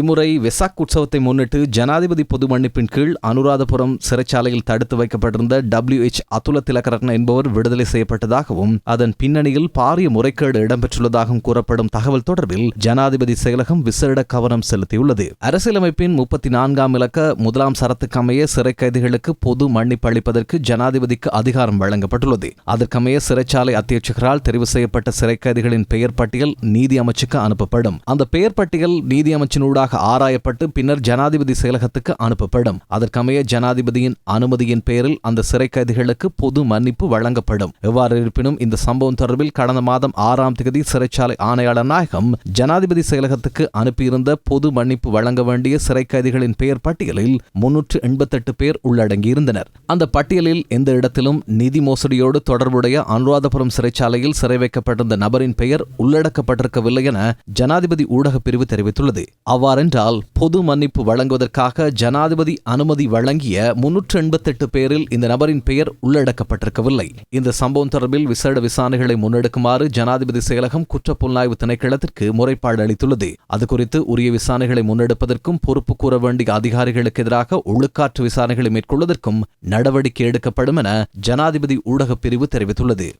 இம்முறை வெசாக் உற்சவத்தை முன்னிட்டு ஜனாதிபதி பொது மன்னிப்பின் கீழ் அனுராதபுரம் சிறைச்சாலையில் தடுத்து வைக்கப்பட்டிருந்த டபிள்யூ எச் அதுல திலகரட்ன என்பவர் விடுதலை செய்யப்பட்டதாகவும் அதன் பின்னணியில் பாரிய முறைகேடு இடம்பெற்றுள்ளதாகவும் கூறப்படும் தகவல் தொடர்பில் ஜனாதிபதி செயலகம் விசேட கவனம் செலுத்தியுள்ளது. அரசியலமைப்பின் முப்பத்தி நான்காம் இலக்க முதலாம் சரத்துக்கமைய சிறை கைதிகளுக்கு பொது மன்னிப்பு அளிப்பதற்கு ஜனாதிபதிக்கு அதிகாரம் வழங்கப்பட்டுள்ளது. அதற்கமைய சிறைச்சாலை அத்தியட்சகரால் தெரிவு செய்யப்பட்ட சிறை கைதிகளின் பெயர் பட்டியல் நீதி அமைச்சுக்கு அனுப்பப்படும். அந்த பெயர் பட்டியல் நீதி அமைச்சினூடாக ஆராயப்பட்டு பின்னர் ஜனாதிபதி செயலகத்துக்கு அனுப்பப்படும். அதற்கமைய ஜனாதிபதியின் அனுமதியின் பேரில் அந்த சிறை கைதிகளுக்கு பொது மன்னிப்பு வழங்கப்படும். எவ்வாறு இருப்பினும் இந்த சம்பவம் தொடர்பில் கடந்த மாதம் ஆறாம் தேதி சிறைச்சாலை ஆணையாளர் நாயகம் ஜனாதிபதி செயலகத்துக்கு அனுப்பியிருந்த பொது மன்னிப்பு வழங்க வேண்டிய சிறை கைதிகளின் பெயர் பட்டியலில் முன்னூற்று எண்பத்தெட்டு பேர் உள்ளடங்கியிருந்தனர். அந்த பட்டியலில் எந்த இடத்திலும் நிதி மோசடியோடு தொடர்புடைய அனுராதபுரம் சிறைச்சாலையில் சிறை வைக்கப்பட்டிருந்த நபரின் பெயர் உள்ளடக்கப்பட்டிருக்கவில்லை என ஜனாதிபதி ஊடக பிரிவு தெரிவித்துள்ளது. அவ்வாறென்றால் பொது மன்னிப்பு வழங்குவதற்காக ஜனாதிபதி அனுமதி வழங்கிய முன்னூற்று எண்பத்தெட்டு பேரில் இந்த நபரின் பெயர் உள்ளடக்கப்பட்டிருக்கவில்லை. இந்த சம்பவம் தொடர்பில் விசேட விசாரணைகளை முன்னெடுக்குமாறு ஜனாதிபதி செயலகம் குற்றப்புலனாய்வு திணைக்களத்திற்கு முறைப்பாடு அளித்துள்ளது. அது குறித்து உரிய விசாரணைகளை முன்னெடுப்பதற்கும் பொறுப்பு கூற வேண்டிய அதிகாரிகளுக்கு எதிராக ஒழுக்காற்று விசாரணைகளை மேற்கொள்வதற்கும் நடவடிக்கை எடுக்கப்படும் என ஜனாதிபதி ஊடகப் பிரிவு தெரிவித்துள்ளது.